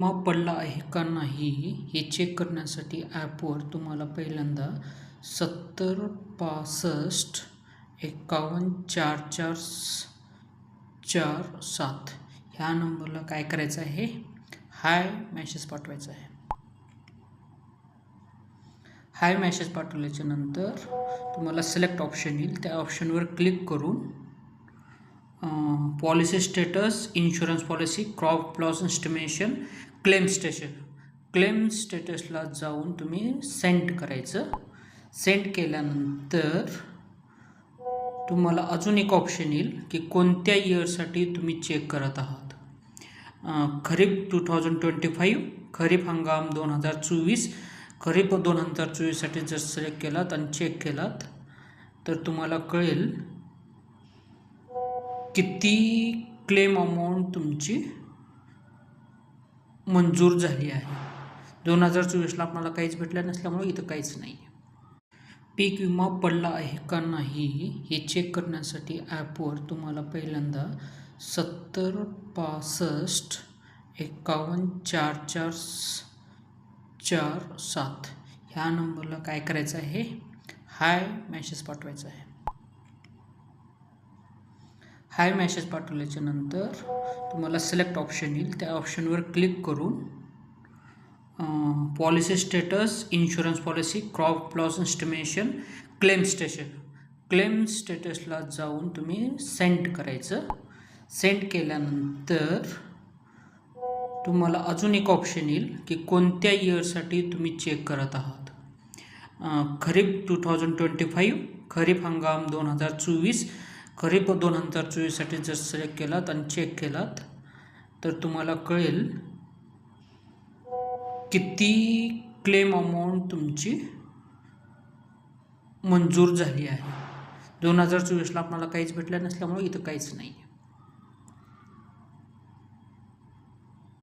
माफ पडला आहे का नाही हे चेक करण्यासाठी ॲपवर तुम्हाला पहिल्यांदा सत्तर पासष्ट एकावन्न चार चार स- चार सात ह्या नंबरला काय करायचं आहे? हाय मॅसेज पाठवायचा आहे. हाय मॅसेज पाठवल्याच्या नंतर तुम्हाला सिलेक्ट ऑप्शन येईल. त्या ऑप्शनवर क्लिक करून policy status insurance policy crop loss estimation claim station claim स्टेटसला जाऊन तुम्ही सेंड करायचं. सेंड केल्यानंतर तुम्हाला अजून एक ऑप्शन येईल की कोणत्या इयरसाठी तुम्ही चेक करत आहात. खरीप टू थाउजंड ट्वेंटी फाईव्ह खरीप हंगाम दोन हजार चोवीस खरीप दोन हजार चोवीससाठी जर सिलेक्ट केलात आणि चेक केलात तर तुम्हाला कळेल किती क्लेम अमाऊंट तुमची मंजूर झाली आहे? दोन हजार चोवीसला आपल्याला काहीच भेटलं नसल्यामुळे इथं काहीच नाही. पीक विमा पडला आहे का नाही हे चेक करण्यासाठी ॲपवर तुम्हाला पहिल्यांदा सत्तर पासष्ट एकावन्न चार चार स- चार सात ह्या नंबरला काय करायचं आहे? हाय मॅसेज पाठवायचा आहे. हाय मॅसेज पाठवल्याच्या नंतर तुम्हाला सिलेक्ट ऑप्शन येईल. त्या ऑप्शनवर क्लिक करून policy status insurance policy crop loss estimation claim station claim स्टेटसला जाऊन तुम्ही सेंड करायचं. सेंड केल्यानंतर तुम्हाला अजून एक ऑप्शन येईल की कोणत्या इयरसाठी तुम्ही चेक करत आहात. खरीप टू थाउजंड ट्वेंटी फाईव्ह खरीप हंगाम दोन हजार चोवीस खरीप दोन हजार चोवीससाठी जर सिलेक्ट केलात आणि चेक केलात तर तुम्हाला कळेल किती क्लेम अमाऊंट तुमची मंजूर झाली आहे. दोन हजार चोवीसला आपल्याला काहीच भेटलं नसल्यामुळे इथं काहीच नाही. आहे